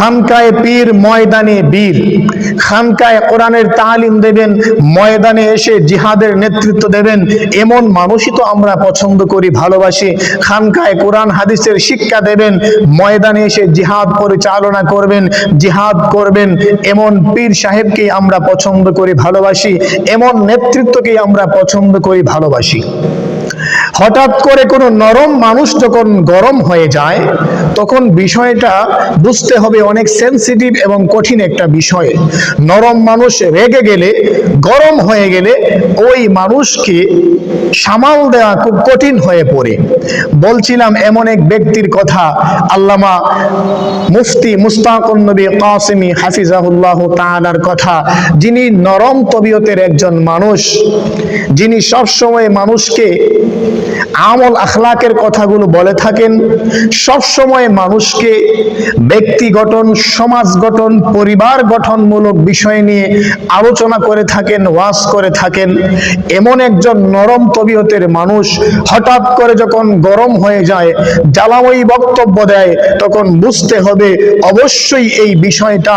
খানকায় পীর ময়দানে বীর। খানকায় কোরআনের তালিম দেবেন, ময়দানে এসে জিহাদের নেতৃত্ব দেবেন। এমন মানুষই তো আমরা পছন্দ করি, ভালোবাসি। খানকায় কোরআন, হাদিসের শিক্ষা দেবেন, ময়দানে এসে জিহাদ পরিচালনা করবেন, জিহাদ করবেন। এমন পীর সাহেবকেই আমরা পছন্দ করি, ভালোবাসি। এমন নেতৃত্বকেই আমরা পছন্দ করি, ভালোবাসি। হঠাৎ করে কোনো নরম মানুষ যখন গরম হয়ে যায়, তখন বিষয়টা বুঝতে হবে অনেক সেন্সিটিভ এবং কঠিন একটা বিষয়। নরম মানুষ রেগে গেলে, গরম হয়ে গেলে ওই মানুষকে সামাল দেওয়া খুব কঠিন হয়ে পড়ে। বলছিলাম এমন এক ব্যক্তির কথা, আল্লামা মুফতি মুস্তাকুন নবী কাসিমি হাফিজাহুল্লাহ তাআলার কথা। যিনি নরম তবিয়তের একজন মানুষ, যিনি সবসময় মানুষকে আমল আখলাকের কথাগুলো বলে থাকেন সব সময় মানুষকে ব্যক্তি গঠন, সমাজ গঠন, পরিবার গঠনমূলক বিষয় নিয়ে আলোচনা করে থাকেন, ওয়াজ করে থাকেন। এমন একজন নরম তবিয়তের মানুষ, হঠাৎ করে যখন গরম হয়ে যায়, জ্বালাময়ী বক্তব্য দেয়, তখন বুঝতে হবে অবশ্যই এই বিষয়টা,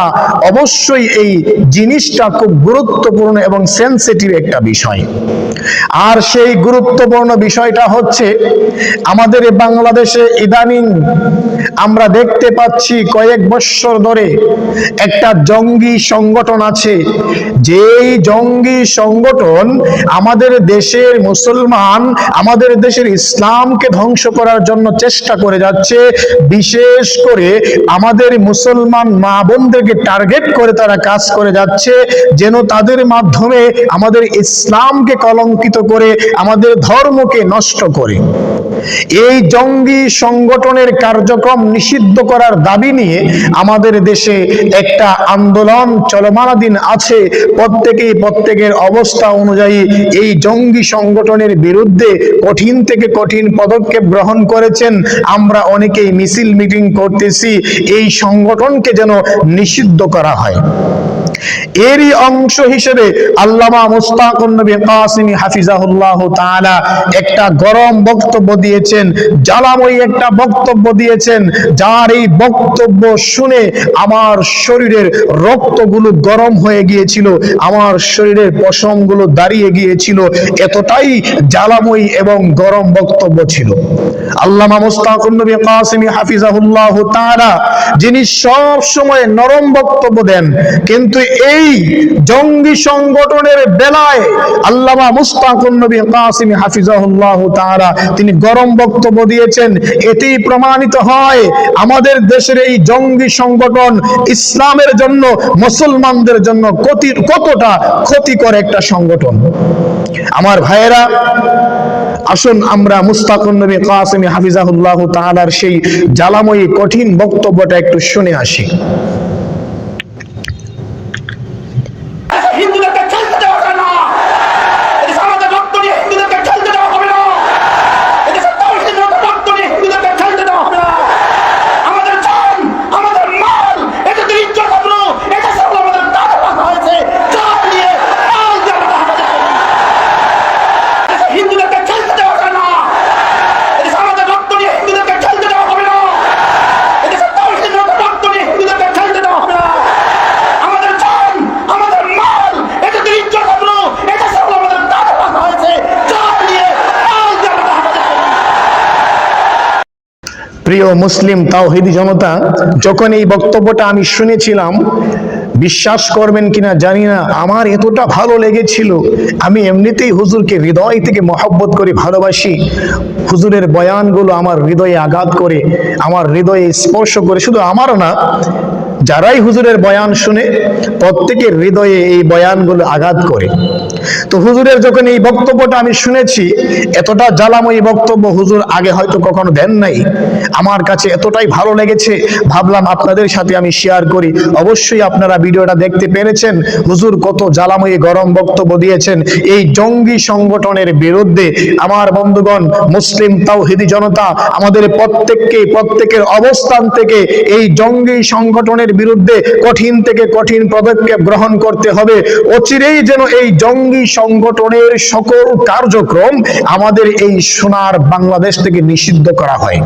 অবশ্যই এই জিনিসটা খুব গুরুত্বপূর্ণ এবং সেন্সিটিভ একটা বিষয়। আর সেই গুরুত্বপূর্ণ বিষয়টা হচ্ছে, আমাদের বাংলাদেশে ইদানিং আমরা দেখতে পাচ্ছি কয়েক বছর ধরে একটা জঙ্গি সংগঠন আছে। যেই জঙ্গি সংগঠন আমাদের দেশের মুসলমান, আমাদের দেশের ইসলামকে ধ্বংস করার জন্য চেষ্টা করে যাচ্ছে, বিশেষ করে আমাদের মুসলমান মা বোনদেরকে টার্গেট করে তারা কাজ করে যাচ্ছে, যেন তাদের মাধ্যমে আমাদের ইসলামকে কলঙ্কিত করে, আমাদের ধর্মকে নষ্ট করে। এই জঙ্গি সংগঠনের কার্যক্রম নিষিদ্ধ করার দাবি নিয়ে আমাদের দেশে একটা আন্দোলন চলমানাধীন আছে। প্রত্যেকেই প্রত্যেকের অবস্থা অনুযায়ী এই জঙ্গি সংগঠনের বিরুদ্ধে কঠিন থেকে কঠিন পদক্ষেপ গ্রহণ করেছেন। আমরা অনেকেই মিছিল মিটিং করতেছি। এই সংগঠনকে যেন নিষিদ্ধ করা হয়। এরই অংশ হিসেবে আল্লামা মুস্তাকুন নবী কাসিমি হাফিজাহুল্লাহ তাআলা একটা গরম বক্তব্য দিয়েছেন, জ্বালাময়ী একটা বক্তব্য দিয়েছেন, যার এই বক্তব্য শুনে আমার শরীরের রক্তগুলো গরম হয়ে গিয়েছিল, আমার শরীরের পশমগুলো দাঁড়িয়ে গিয়েছিল, এতটাই জ্বালাময়ী এবং গরম বক্তব্য ছিল। আল্লামা মুস্তাকুন নবী কাসিমি হাফিজাহুল্লাহ তাআলা, যিনি সব সময় নরম বক্তব্য দেন, কিন্তু এই জঙ্গি সংগঠনের বেলায় আল্লামা মুস্তাকুন নবী কাসিমি হাফিজাহুল্লাহ তাআলা, তিনি গরম বক্তব্য দিয়েছেন, এতেই প্রমাণিত হয় আমাদের দেশের এই জঙ্গি সংগঠন ইসলামের জন্য, মুসলমানদের জন্য কতি- কতটা ক্ষতিকর একটা সংগঠন। আমার ভাইয়েরা, আসুন আমরা মুস্তাকুন নবী কাসিমি হাফিজাহুল্লাহ তাআলার সেই জ্বালাময়ী কঠিন বক্তব্যটা একটু শুনে আসি হিন্দুদেরকে খেলতে দেওয়া যায় না এদেশে আমাদের রক্ত নিয়ে হিন্দুদেরকে খেলতে দেওয়া হবে না এদেশে তৌহিদের রক্ত নিয়ে হিন্দুদেরকে খেলতে দেওয়া হবে না আমাদের জান আমাদের মাল এদেশের ইজ্জত আবরু এদেশে হলো আমাদের টাকা রাখা হয়েছে জান নিয়ে মাল দিয়ে আমরা হেফাজত করি এদেশে হিন্দুদেরকে খেলতে দেওয়া যায় না এদেশে আমাদের রক্ত নিয়ে হিন্দুদেরকে খেলতে দেওয়া হবে না এদেশে তৌহিদের রক্ত নিয়ে হিন্দুদেরকে খেলতে দেওয়া হবে না আমাদের জান আমাদের মাল এদেশের ইজ্জত আবরু এদেশে হলো আমাদের টাকা রাখা হয়েছে জান নিয়ে মাল দিয়ে আমরা হেফাজত করি প্রিয় মুসলিম তাওহিদি জনতা, যখন এই বক্তব্যটা আমি শুনেছিলাম, বিশ্বাস করবেন কিনা জানি না, আমার এতটা ভালো লেগেছিল। আমি এমনিতেই হুজুরকে হৃদয় থেকে মহব্বত করে ভালোবাসি। হুজুরের বয়ানগুলো আমার হৃদয়ে আঘাত করে, আমার হৃদয়ে স্পর্শ করে, শুধু আমারও না, যারাই হুজুরের বয়ান শুনে, প্রত্যেকের হৃদয়ে এই বয়ানগুলো আঘাত করে। তো হুজুরের যখন এই বক্তব্যটা আমি শুনেছি, এতটা জ্বালাময়ী বক্তব্য হুজুর আগে হয়তো কখনো দেন নাই। আমার কাছে এতটাই ভালো লেগেছে, ভাবলাম আপনাদের সাথে আমি শেয়ার করি। অবশ্যই আপনারা ভিডিওটা দেখতে পেরেছেন, হুজুর কত জ্বালাময়ী গরম বক্তব্য দিয়েছেন। এই জঙ্গি সংগঠনের বিরুদ্ধে আমার বন্ধুগণ, মুসলিম তাওহিদি জনতা, আমাদের প্রত্যেককে, প্রত্যেকের অবস্থান থেকে এই জঙ্গি সংগঠনের বিরুদ্ধে কঠিন থেকে কঠিন পদক্ষেপ গ্রহণ করতে হবে। অচিরেই যেন এই জঙ্গি সংগঠনের সকল কার্যক্রম আমাদের এই সোনার বাংলাদেশ থেকে নিষিদ্ধ করা হয়।